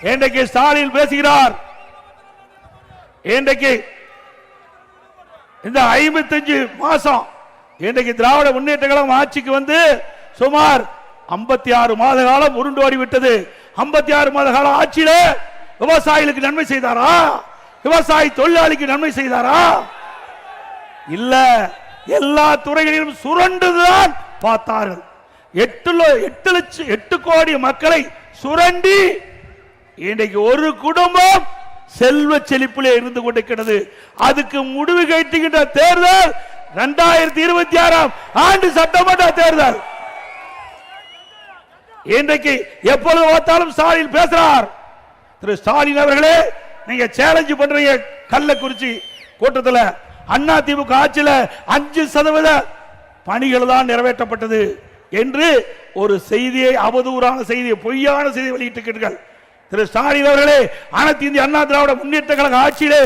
இன்றைக்கு ஸ்டாலின் பேசுகிறார். இன்றைக்கு இந்த ஐம்பத்தஞ்சு மாசம் இன்றைக்கு திராவிட முன்னேற்ற கழகம் ஆட்சிக்கு வந்து சுமார் 56 ஆறு மாத காலம் உருண்டோடி விட்டது 56 ஆறு மாத காலம் ஆட்சியில விவசாயிகளுக்கு நன்மை செய்தாரா? விவசாயி தொழிலாளிக்கு நன்மை செய்தாரா? இல்ல எல்லா துறைகளிலும் சுரண்டுதான் பார்த்தார்கள். எட்டு எட்டு லட்சம் எட்டு கோடி மக்களை சுரண்டி இன்றைக்கு ஒரு குடும்பம் செல்வ செழிப்பிலே இருந்து கொண்டிருக்கிறது. அதுக்கு முடிவு கட்டுகின்ற தேர்தல் இரண்டாயிரத்தி இருபத்தி ஆறாம் ஆண்டு சட்டமன்ற தேர்தல். இன்றைக்கு எப்பொழுது பார்த்தாலும் ஸ்டாலின் பேசுறார். திரு ஸ்டாலின் அவர்களே நீங்க சேலஞ்சு பண்றீங்க கள்ளக்குறிச்சி கூட்டத்தில். அண்ணா திமுக ஆட்சியில அஞ்சு சதவீத பணிகள் தான் நிறைவேற்றப்பட்டது என்று ஒரு செய்தியை அவதூறான செய்தியை பொய்யான செய்தியை வெளியிட்டிருக்கிறீர்கள். திரு ஸ்டாலின் அவர்களே அனைத்து இந்திய அண்ணா திராவிட முன்னேற்ற கழக ஆட்சியிலே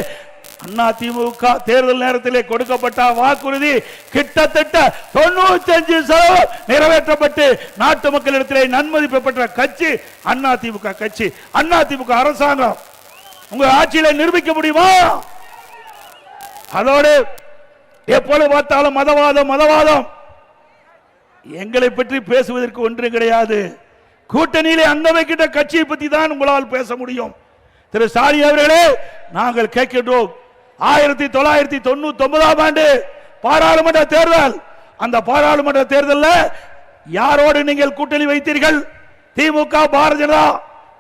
அண்ணா திமுக தேர்தல் நேரத்திலே கொடுக்கப்பட்ட வாக்குறுதி கிட்டத்தட்ட தொண்ணூத்தி அஞ்சு சதவீதம் நிறைவேற்றப்பட்டு நாட்டு மக்களிடத்திலே நன்மதிப்பு பெற்ற கட்சி அண்ணா திமுக கட்சி. அண்ணா திமுக அரசாங்கம் உங்க ஆட்சியில நிரூபிக்க முடியுமா? அதோடு எப்போது பார்த்தாலும் மதவாதம் மதவாதம். எங்களை பற்றி பேசுவதற்கு ஒன்றும் கிடையாது. கூட்டணியிலே அங்க வைக்கின்ற கட்சியை பற்றி தான் உங்களால் பேச முடியும். திரு ஸ்டாலின் அவர்களே நாங்கள் கேட்கின்றோம். ஆயிரத்தி தொள்ளாயிரத்தி தொண்ணூத்தி ஒன்பதாம் ஆண்டு பாராளுமன்ற தேர்தல். அந்த பாராளுமன்ற தேர்தலில் யாரோடு நீங்கள் கூட்டணி வைத்தீர்கள்? திமுக பாரதிய ஜனதா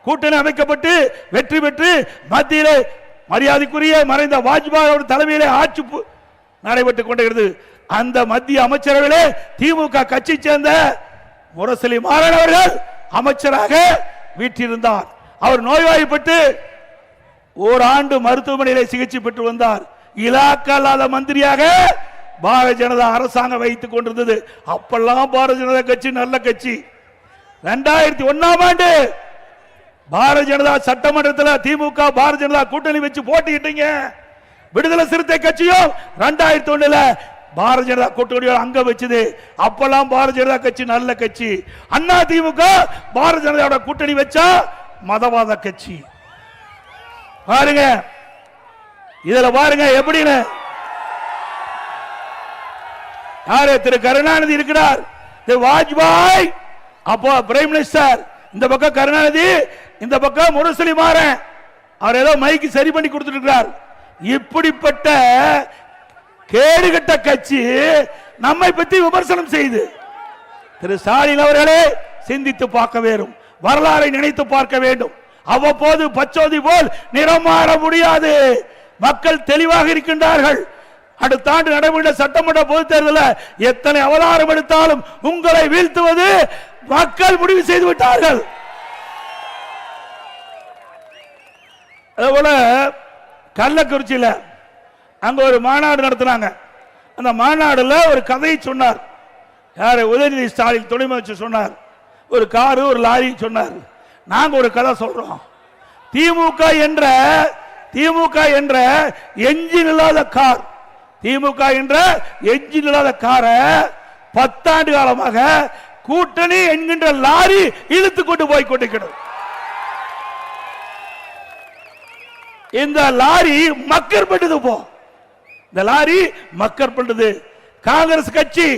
கூட்டணி அமைக்கப்பட்டு வெற்றி பெற்று மத்தியிலே மரியாதைக்குரிய மறைந்த வாஜ்பாய் தலைமையிலே ஆட்சி நடைபெற்றுக் கொண்டிருக்கிறது அந்த மத்திய அமைச்சரவையிலே திமுக கட்சி சேர்ந்த முரசலி மாறன் அவர்கள் அமைச்சராக வீற்றிருந்தார் அவர் நோய்வாய்ப்பட்டு ஓராண்டு மருத்துவமனையிலே சிகிச்சை பெற்று வந்தார். இலாக்கா இல்லாத மந்திரியாக பாரதிய ஜனதா அரசாங்கம் வைத்துக் கொண்டிருந்தது. அப்பெல்லாம் பாரதிய ஜனதா கட்சி நல்ல கட்சி. ரெண்டாயிரத்தி ஒன்னாம் ஆண்டு பாரதிய ஜனதா சட்டமன்றத்தில் திமுக பாரதிய ஜனதா கூட்டணி வச்சு போட்டிக்கிட்டீங்க விடுதலை சிறுத்தை கட்சியும் ரெண்டாயிரத்தி ஒண்ணுல பாரதிய ஜனதா கூட்டணியோட அங்க வச்சது. அப்பெல்லாம் பாரதிய ஜனதா கட்சி நல்ல கட்சி. அண்ணா திமுக பாரதிய ஜனதாவோட கூட்டணி வச்சா மதவாத கட்சி. பாருங்க. இதுல பாருங்க எப்படின்னு. யாரு? திரு கருணாநிதி இருக்கிறார். திரு வாஜ்பாய். அப்போ பிரைம் மினிஸ்டர் இந்த பக்கம் கருணாநிதி இந்த பக்கம் முரசொலி மாறன். அவர் ஏதோ மைக்கு சரி பண்ணி கொடுத்துட்டு இப்படிப்பட்ட கேடுகட்ட கட்சி நம்மை பற்றி விமர்சனம் செய்து. திரு ஸ்டாலின் அவர்களே சிந்தித்து பார்க்க வேண்டும். வரலாறை நினைத்து பார்க்க வேண்டும். அவ்வப்போது பச்சோதி போல் நிறம் மாற முடியாது. மக்கள் தெளிவாக இருக்கின்றார்கள். அடுத்த ஆண்டு நடைபெற்ற சட்டமன்ற பொதுத் தேர்தலில் எத்தனை அவதாரம் எடுத்தாலும் உங்களை வீழ்த்துவது மக்கள் முடிவு செய்து விட்டார்கள். அதுபோல கள்ளக்குறிச்சியில் அங்கே ஒரு மாநாடு நடத்தினாங்க. அந்த மாநாடில் ஒரு கதையை சொன்னார். யார்? உதயநிதி ஸ்டாலின் துணை முதலமைச்சர் சொன்னார். ஒரு காரு ஒரு லாரி சொன்னார். நாங்கள் ஒரு கதை சொல்கிறோம் திமுக என்ற திமுக என்ற எஞ்சின் இல்லாத கார் திமுக என்ற எஞ்சின் இல்லாத காரை பத்தாண்டு காலமாக கூட்டணி என்கின்ற லாரி இழுத்து கொண்டு போய் கொண்டிருக்கிறது. இந்த லாரி மக்கள் பண்ணது போ. இந்த லாரி மக்கர் பண்றது. காங்கிரஸ் கட்சி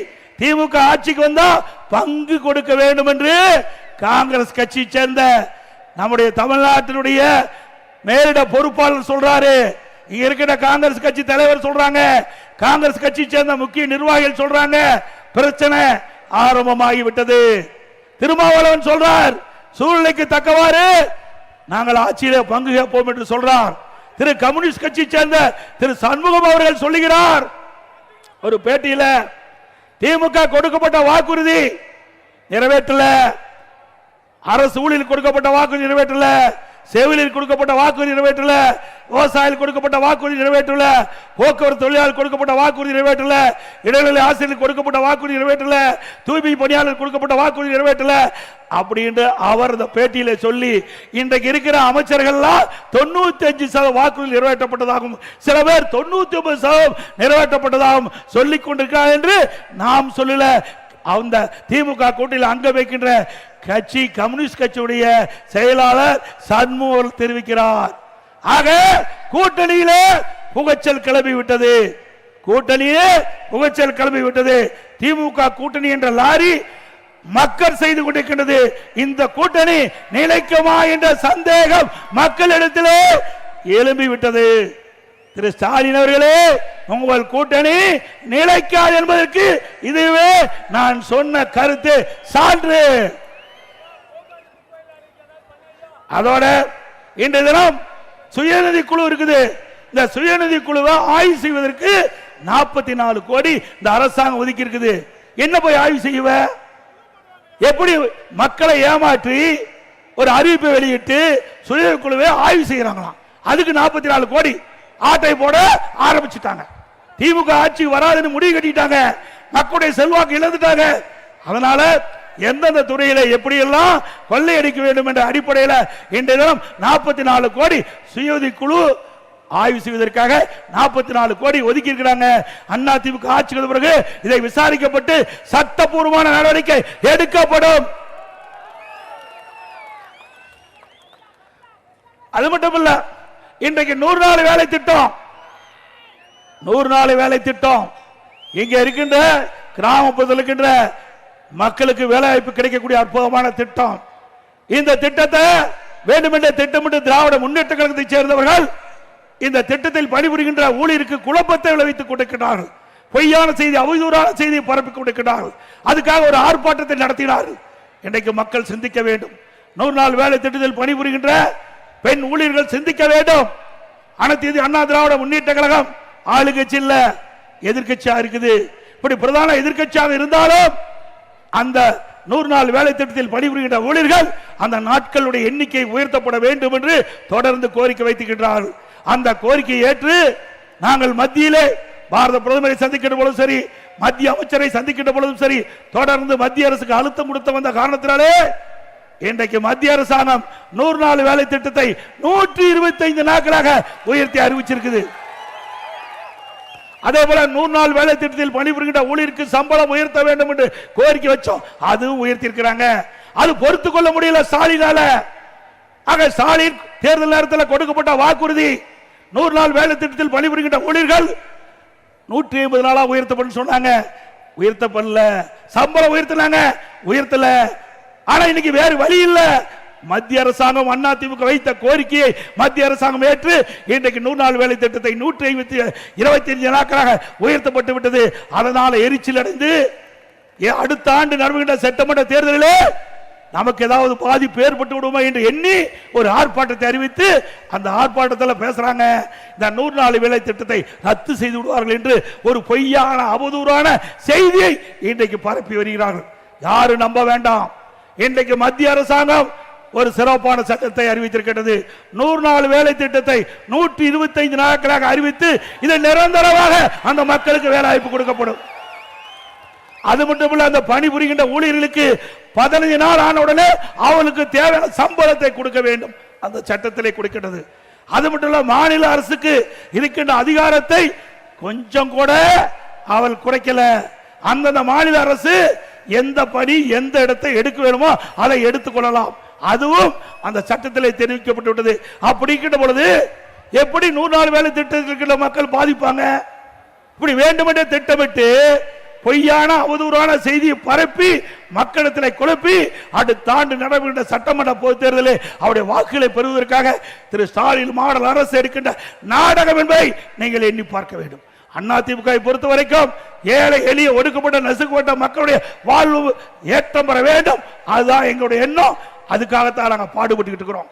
திமுக ஆட்சிக்கு வந்தா பங்கு கொடுக்க வேண்டும் என்று காங்கிரஸ் கட்சி சேர்ந்த நம்முடைய தமிழ்நாட்டினுடைய மேலிட பொறுப்பாளர் சொல்றாரு. இங்க இருக்கிற காங்கிரஸ் கட்சி தலைவர் சொல்றாங்க. காங்கிரஸ் கட்சி சேர்ந்த முக்கிய நிர்வாகிகள் சொல்றாங்க. பிரச்சனை ஆரம்பமாகி விட்டது திருமாவளவன் சொல்றார் சூழ்நிலைக்கு தக்கவாறு நாங்கள் ஆட்சியில பங்கு கேட்போம் என்று சொல்றார். திரு கம்யூனிஸ்ட் கட்சி சேர்ந்த திரு சண்முகம் அவர்கள் சொல்லுகிறார். ஒரு பேட்டியில திமுக கொடுக்கப்பட்ட வாக்குறுதி நிறைவேற்றல. அரசு ஊழியர் கொடுக்கப்பட்ட வாக்குறுதி நிறைவேற்றல. செவிலில் கொடுக்கப்பட்ட வாக்குறுதி நிறைவேற்றல விவசாயிகள் கொடுக்கப்பட்ட வாக்குறுதி நிறைவேற்றல போக்குவரத்து தொழிலாளர் கொடுக்கப்பட்ட வாக்குறுதி நிறைவேற்றல இடைநிலை ஆசிரியர் கொடுக்கப்பட்ட வாக்குறுதி நிறைவேற்றல தூய்மை பணியாளர் கொடுக்கப்பட்ட வாக்குறுதி நிறைவேற்றல அப்படின்னு அவர் இந்த பேட்டியில சொல்லி இன்றைக்கு இருக்கிற அமைச்சர்கள்லாம் தொண்ணூத்தி அஞ்சு சதவீத வாக்குறுதி நிறைவேற்றப்பட்டதாகவும் சில பேர் தொண்ணூத்தி ஒன்பது சதவீதம் நிறைவேற்றப்பட்டதாகவும் சொல்லிக் கொண்டிருக்கிறார் என்று நாம் சொல்லல. அந்த திமுக கூட்டணியில் அங்க வைக்கின்ற கட்சி கம்யூனிஸ்ட் கட்சியுடைய செயலாளர் சண்முகம் தெரிவிக்கிறார். ஆக கூட்டணியிலே புகைச்சல் கிளம்பி விட்டது. கூட்டணியே புகைச்சல் கிளம்பி விட்டது. திமுக கூட்டணி என்ற லாரி மக்கள் செய்து கொண்டிருக்கின்றது. இந்த கூட்டணி நிலைக்குமா என்ற சந்தேகம் மக்களிடத்திலே எழும்பி விட்டது திரு ஸ்டாலின் அவர்களே உங்கள் கூட்டணி நிலைக்காது என்பதற்கு இதுவே நான் சொன்ன கருத்து. சான்று. அதோட இன்றைய தினம் சுயநிதி குழு இருக்குது. இந்த சுயநிதி குழுவை ஆய்வு செய்வதற்கு நாற்பத்தி நாலு கோடி இந்த அரசாங்கம் ஒதுக்கி இருக்குது என்ன போய் ஆய்வு செய்வ? எப்படி மக்களை ஏமாற்றி ஒரு அறிவிப்பை வெளியிட்டு சுய குழுவை ஆய்வு செய்யறாங்களாம் அதுக்கு நாற்பத்தி நாலு கோடி. ஆட்டை போட ஆரம்பிச்சுட்டாங்க. திமுக ஆட்சி வராதுன்னு முடிவு கட்டிட்டாங்க. மக்களுடைய செல்வாக்கு இழந்துட்டாங்க. அதனால எந்தெந்த துறையில எப்படியெல்லாம் கொள்ளையடிக்க வேண்டும் என்ற அடிப்படையில் இன்றைய தினம் நாற்பத்தி நாலு கோடி சுயோதி குழு ஆய்வு செய்வதற்காக நாற்பத்தி நாலு கோடி ஒதுக்கி இருக்கிறாங்க. அண்ணா திமுக ஆட்சிக்கு பிறகு இதை விசாரிக்கப்பட்டு சட்டபூர்வமான நடவடிக்கை எடுக்கப்படும். அது மட்டும் இல்லை இன்றைக்கு நூறு நாள் வேலை திட்டம். நூறு நாள் வேலை திட்டம். இங்க இருக்கின்ற கிராமப்புறத்தில் இருக்கின்ற மக்களுக்கு வேலை வாய்ப்பு கிடைக்கக்கூடிய அற்புதமான திட்டம். இந்த திட்டத்தை வேண்டுமென்றே திட்டமிட்டு திராவிட முன்னேற்ற கழகத்தை சேர்ந்தவர்கள் இந்த திட்டத்தில் பணிபுரிகின்ற ஊழியருக்கு குழப்பத்தை விளைவித்துக் கொடுக்கிறார்கள் பொய்யான செய்தி அவதூறான செய்தியை பரப்பி கொடுக்கிறார்கள் அதுக்காக ஒரு ஆர்ப்பாட்டத்தை நடத்தினார்கள். இன்றைக்கு மக்கள் சிந்திக்க வேண்டும். நூறு நாள் வேலை திட்டத்தில் பணிபுரிகின்ற பெண் ஊழியர்கள் சிந்திக்க வேண்டும். அனைத்து இது அண்ணா திராவிட முன்னேற்ற கழகம் ஆளுங்கட்சி இல்ல எதிர்கட்சியா இருக்குது. இப்படி பிரதான எதிர்க்கட்சியாக இருந்தாலும் அந்த நூறு நாள் வேலை திட்டத்தில் பணிபுரிகின்ற ஊழியர்கள் அந்த நாட்களுடைய எண்ணிக்கை உயர்த்தப்பட வேண்டும் என்று தொடர்ந்து கோரிக்கை வைத்துக்கின்றார்கள். அந்த கோரிக்கையை ஏற்று நாங்கள் மத்தியிலே பாரத பிரதமரை சந்திக்கின்ற பொழுதும் சரி மத்திய அமைச்சரை சந்திக்கின்ற பொழுதும் சரி தொடர்ந்து மத்திய அரசுக்கு அழுத்தம் கொடுத்த வந்த காரணத்தினாலே இன்றைக்கு மத்திய அரசாங்கம் நூறு நாள் வேலை திட்டத்தை நூற்றி இருபத்தி ஐந்து நாட்களாக உயர்த்தி அறிவிச்சிருக்குது. அதே போல நூறு நாள் வேலை திட்டத்தில் பணிபுரிகின்ற ஊழியருக்கு சம்பளம் உயர்த்த வேண்டும் என்று கோரிக்கை வச்சோம். அதுவும் உயர்த்தி இருக்கிறாங்க அது பொறுத்து கொள்ள முடியல ஸ்டாலினால. ஆக ஸ்டாலின் தேர்தல் நேரத்தில் கொடுக்கப்பட்ட வாக்குறுதி நூறு நாள் வேலை திட்டத்தில் பணிபுரிகின்ற ஊழியர்கள் நூற்றி ஐம்பது நாளா உயர்த்தப்படும் சொன்னாங்க. உயர்த்தப்படல. சம்பளம் உயர்த்தினாங்க. உயர்த்தல. ஆனா இன்னைக்கு வேறு வழி இல்ல. மத்திய அரசாங்கம் அண்ணா திமுக வைத்த கோரிக்கையை மத்திய அரசாங்கம் ஏற்று இன்றைக்கு நூறு நாள் வேலை திட்டத்தை நூற்றி ஐம்பத்தி இருபத்தி அஞ்சு நாட்களாக உயர்த்தப்பட்டு விட்டது. அதனால எரிச்சல் அடைந்து அடுத்த ஆண்டு நடவுகின்ற சட்டமன்ற தேர்தலிலே நமக்கு ஏதாவது பாதிப்பு ஏற்பட்டு விடுமா என்று எண்ணி ஒரு ஆர்ப்பாட்டத்தை அறிவித்து அந்த ஆர்ப்பாட்டத்தில் பேசுறாங்க. இந்த நூறு நாள் வேலை திட்டத்தை ரத்து செய்து விடுவார்கள் என்று ஒரு பொய்யான அவதூறான செய்தியை இன்றைக்கு பரப்பி வருகிறார்கள். யாரும் நம்ப வேண்டாம். இன்றைக்கு மத்திய அரசாங்கம் ஒரு சிறப்பான சட்டத்தை அறிவித்திருக்கிறது நூறு நாள் வேலை திட்டத்தை நூற்றி இருபத்தி ஐந்து நாட்களாக அறிவித்து இதை நிரந்தரமாக அந்த மக்களுக்கு வேலை வாய்ப்பு கொடுக்கப்படும். அது மட்டுமல்ல அந்த பணிபுரிகின்ற ஊழியர்களுக்கு பதினஞ்சு நாள் ஆன உடனே அவளுக்கு தேவையான சம்பளத்தை கொடுக்க வேண்டும். அந்த சட்டத்திலே கொடுக்கிறது அது மட்டும் இல்ல மாநில அரசுக்கு இருக்கின்ற அதிகாரத்தை கொஞ்சம் கூட அவள் குறைக்கல. அந்தந்த மாநில அரசு எந்த பணி எந்த இடத்தை எடுக்க வேணுமோ அதை எடுத்துக்கொள்ளலாம் அதுவும் அந்த சட்டத்தில் தெரிவிக்கப்பட்டு விட்டது. அப்படிங்கிற பொழுது எப்படி நூறு நாள் வேலை திட்டத்தில் இருக்கிற மக்கள் பாதிப்பாங்க? இப்படி வேண்டுமென்றே திட்டமிட்டு பொய்யான அவதூறான செய்தியை பரப்பி மக்களிடத்தில் குழப்பி அடுத்த ஆண்டு நடைபெறுகின்ற சட்டமன்ற பொதுத் தேர்தலில் அவருடைய வாக்குகளை பெறுவதற்காக திரு ஸ்டாலின் மாடல் அரசு எடுக்கின்ற நாடகம் என்பதை நீங்கள் எண்ணி பார்க்க வேண்டும். அண்ணா பொறுத்த வரைக்கும் ஏழை எளிய ஒடுக்கப்பட்ட நசுக்கப்பட்ட மக்களுடைய வாழ்வு ஏற்றம் பெற வேண்டும். அதுதான் எங்களுடைய எண்ணம். அதுக்காகத்தான் நாங்கள் பாடுபட்டுக்கிட்டு இருக்கிறோம்.